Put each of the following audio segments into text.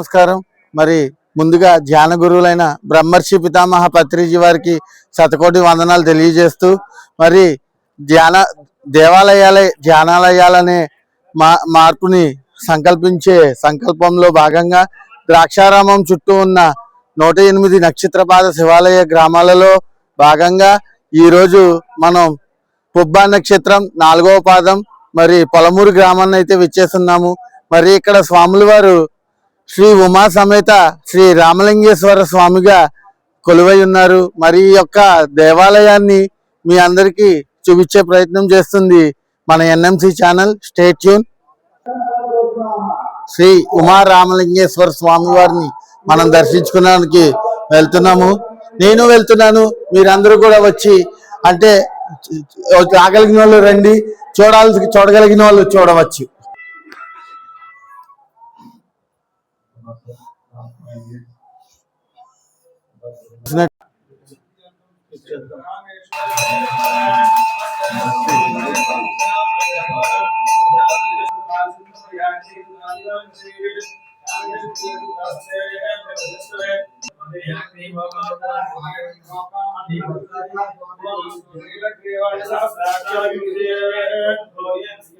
నమస్కారం. మరి ముందుగా ధ్యాన గురువులైన బ్రహ్మర్షి పితామహ పత్రిజీ వారికి శతకోటి వందనాలు తెలియజేస్తూ మరి ధ్యాన దేవాలయాల ధ్యానాలయాలనే మా మార్పుని సంకల్పించే సంకల్పంలో భాగంగా ద్రాక్షారామం చుట్టూ ఉన్న నూట ఎనిమిది నక్షత్రపాద శివాలయ గ్రామాలలో భాగంగా ఈరోజు మనం పుబ్బా నక్షత్రం నాలుగవ పాదం మరి పొలమూరు గ్రామాన్ని అయితే విచ్చేస్తున్నాము. మరి ఇక్కడ స్వాముల వారు శ్రీ ఉమా సమేత శ్రీ రామలింగేశ్వర స్వామిగా కొలువై ఉన్నారు. మరి ఈ యొక్క దేవాలయాన్ని మీ అందరికీ చూపించే ప్రయత్నం చేస్తుంది మన NMC channel. Stay tuned. Sri Uma Ramalingeshwara Swamy వారిని మనం దర్శించుకోవడానికి వెళ్తున్నాము. నేను వెళ్తున్నాను. మీరందరూ కూడా వచ్చి అంటే రాగలిగిన వాళ్ళు రండి. చూడాల్సి చూడగలిగిన వాళ్ళు చూడవచ్చు. ですね。Thank you.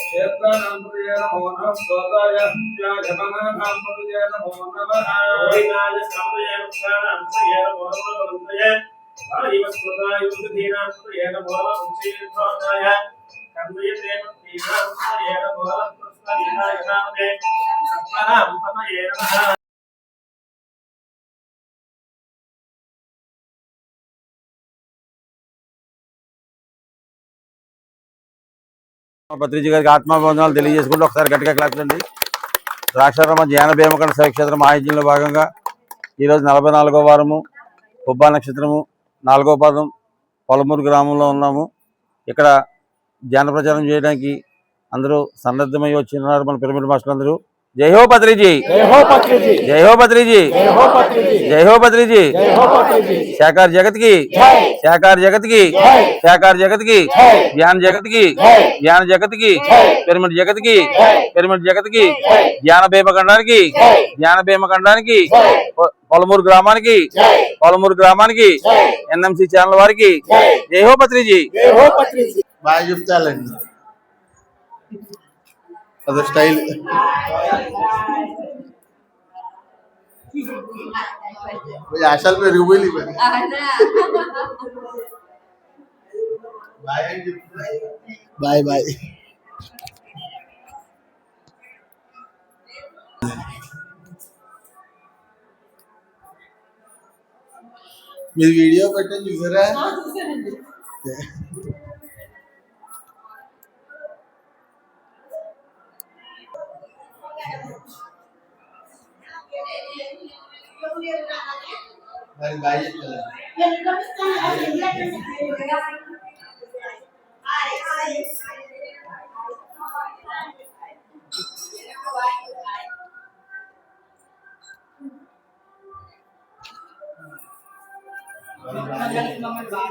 क्षेत्रनामृतेन नमो नमः स्तोत्राय व्याघ्रमनामृतेन नमो नमः ओरिनाय स्तम्भये मुखानामृतेन नमो नमः वन्दये वायव स्तोत्राय युद्धधीनामृतेन नमो नमः उच्चैर्भवनाय कर्मयतेन तीनामृतेन नमो नमः प्रस्ताविनाय नामते सत्परां पतये नमः భద్రిజీ గారికి ఆత్మాభివందనాలు తెలియజేసుకుంటూ ఒకసారి గట్టిగా క్లాసండి ద్రాక్షారామ జ్ఞాన భీమకండ శైక్షేత్రం మహాయజ్ఞంలో భాగంగా ఈరోజు నలభై నాలుగో వారము పుబ్బా నక్షత్రము నాలుగో పాదం పొలమూరు గ్రామంలో ఉన్నాము. ఇక్కడ ధ్యాన ప్రచారం చేయడానికి అందరూ సన్నద్ధమై వచ్చినారు మన పిరమిడ్ మాస్టర్లు అందరూ జై హో పత్రిజీ! జై హో పత్రిజీ! జై హో పత్రిజీ! జై హో పత్రిజీ జై హో పత్రిజీ జై హో పత్రిజీ శాకార్ జగత్ కి జై శాకార్ జగత్ కి జై శాకార్ జగత్ కి జై జ్ఞాన జగత్ కి జై జ్ఞాన జగత్ కి జై పిరమిడ్ జగత్ కి జై పిరమిడ్ జగత్ కి జై జ్ఞాన భీమఖండానికి జై జ్ఞాన భీమఖండానికి జై పొ- పొలమూరు గ్రామానికి జై పొలమూరు గ్రామానికి జై ఎన్ఎంసి ఛానల్ వారికి జై జై హో పత్రిజీ జై హో పత్రిజీ బాగా చెప్తాలండి అదో స్టైల్ ఆశలు పెరిగిపోయి బాయ్ బాయ్ మీరు వీడియో పెట్టని చూసారా మరి బాయ్ చెప్తాను మమ్మల్ని బాగా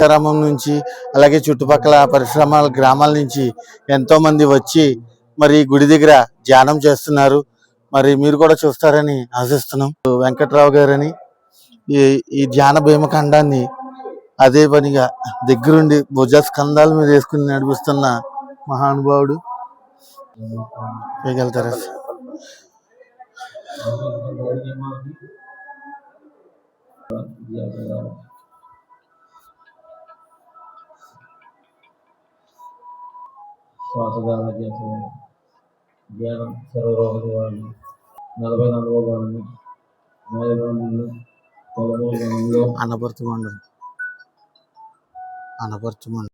గ్రామం నుంచి అలాగే చుట్టుపక్కల పరిశ్రమల గ్రామాల నుంచి ఎంతోమంది వచ్చి మరి గుడి దగ్గర ధ్యానం చేస్తున్నారు. మరి మీరు కూడా చూస్తారని ఆశిస్తున్నాం. వెంకట్రావు గారని ఈ ఈ ధ్యాన భీమఖండాన్ని అదే పనిగా దగ్గరుండి భుజ స్కంధాల మీద వేసుకుని నడిపిస్తున్న మహానుభావుడు. చేయగలుగుతారా శ్వాసధారణ చేసేవాడు ధ్యానం సర్వరోగ నివారణ నలభై నాలుగో భాగము నాలుగు పదమూడు గణంలో అనపరచమండు అనపరచమండు